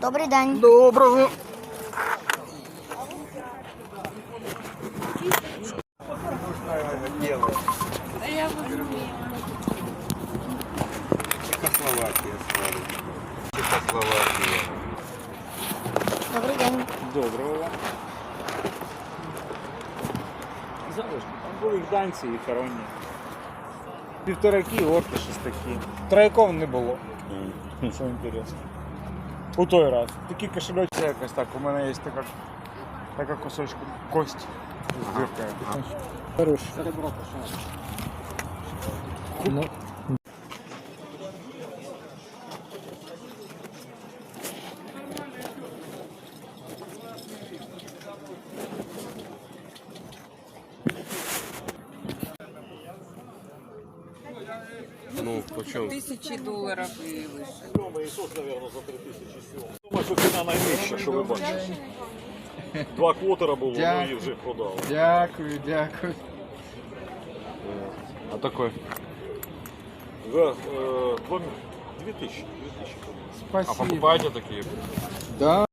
Добрий день. Доброго. Чехословакия слава. Чехословакия. Добрий день. Доброго. Залишки. Там були і данці, і коронні. Півтораки, орки, щось такі. Трояков не було. Що інтересно. У той раз. Такі кошельочки. Якось так. У мене є така, така кусочка кость з діркою. Хорош. Ну. Ну, почем? Тисячі доларів і лише. Думаю, що ціна найнижча, що ви бачите. Два квотера було, ну і вже продали. Дякую, дякую. А такой? За е, два, дві тисячі. Дві тисячі. Спасибо. покупаете такие? Да.